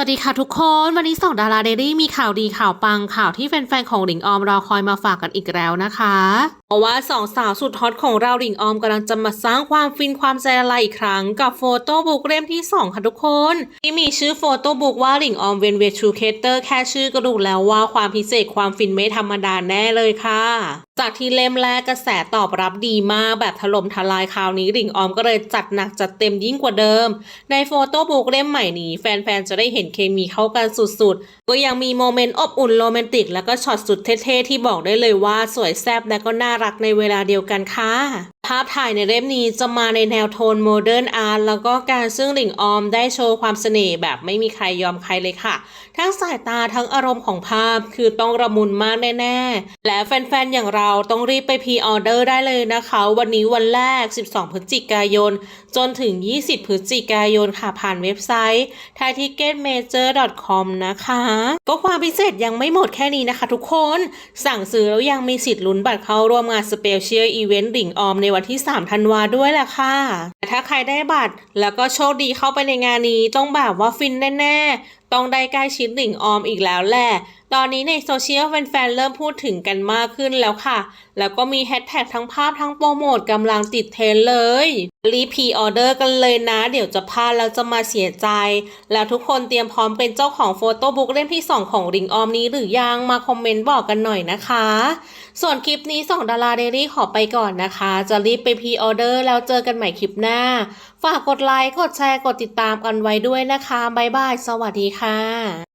สวัสดีค่ะทุกคน วันนี้สองดาราเดลี่มีข่าวดีข่าวปังข่าวที่แฟนๆของหลิงออมรอคอยมาฝากกันอีกแล้วนะคะ เพราะว่าสองสาวสุดฮอตของเราหลิงออมกำลังจะมาสร้างความฟินความใจละลายอีกครั้งกับโฟโต้บุ๊กเล่มที่ 2 ค่ะทุกคน ที่มีชื่อโฟโต้บุ๊กว่าหลิงออมเวนเวชูเคเตอร์แค่ชื่อก็รู้แล้วว่าความพิเศษความฟินไม่ธรรมดาแน่เลยค่ะ จากที่เล่มแรกกระแสตอบรับดีมากแบบถล่มทลายคราวนี้หลิงออมก็เลยจัดหนักจัดเต็มยิ่งกว่าเดิม ในโฟโต้บุ๊กเล่มใหม่นี้ แฟนๆ จะได้เห็นเคมีเข้ากันสุดๆ ก็ยังมีโมเมนต์อบอุ่นโรแมนติก แล้วก็ช็อตสุดเท่ๆ ที่บอกได้เลยว่าสวยแซ่บและก็น่ารักในเวลาเดียวกันค่ะ ภาพถ่ายในเล่มนี้จะมาในแนวโทนโมเดิร์นอาร์ตแล้วก็การซึ่งหลิงออมได้โชว์ความเสน่ห์แบบไม่มีใครยอมใครเลยค่ะ ทั้งสายตาทั้งอารมณ์ของภาพคือต้องระมุนมากแน่ๆ และแฟนๆ อย่างเราต้องรีบไปพรีออเดอร์ได้เลยนะคะ วันนี้วันแรก 12 พฤศจิกายน จนถึง 20 พฤศจิกายนค่ะผ่านเว็บไซต์ thaiticketmajor.com นะคะ ก็ความพิเศษยังไม่หมดแค่นี้นะคะ ทุกคน สั่งซื้อแล้วยังมีสิทธิ์ลุ้นบัตรเข้าร่วมงานสเปเชียลอีเวนต์หลิงออมในวันที่ 3 ธันวาด้วยแหละค่ะ แต่ถ้าใครได้บัตรแล้วก็โชคดีเข้าไปในงานนี้ต้องแบบว่าฟินแน่ๆ ต้องได้ใกล้ชิดหนิงออมอีกแล้วแหละ ตอนนี้ในโซเชียลแฟนๆเริ่มพูดถึงกันมากขึ้นแล้วค่ะ แล้วก็มีแฮชแท็กทั้งภาพทั้งโปรโมทกำลังติดเทรนเลยรีพีออเดอร์กันเลยนะ เดี๋ยวจะพลาดแล้วจะมาเสียใจ แล้วทุกคนเตรียมพร้อมเป็นเจ้าของโฟโต้บุ๊กเล่มที่ 2 ของริงออมนี้หรือยังมาคอมเมนต์บอกกันหน่อยนะคะ ส่วนคลิปนี้สองดาราเดลี่ขอไปก่อนนะคะ จะรีบไปพีออเดอร์แล้วเจอกันใหม่คลิปหน้า ฝากกดไลค์กดแชร์กดติดตามกันไว้ด้วยนะคะบ๊ายบาย สวัสดีค่ะ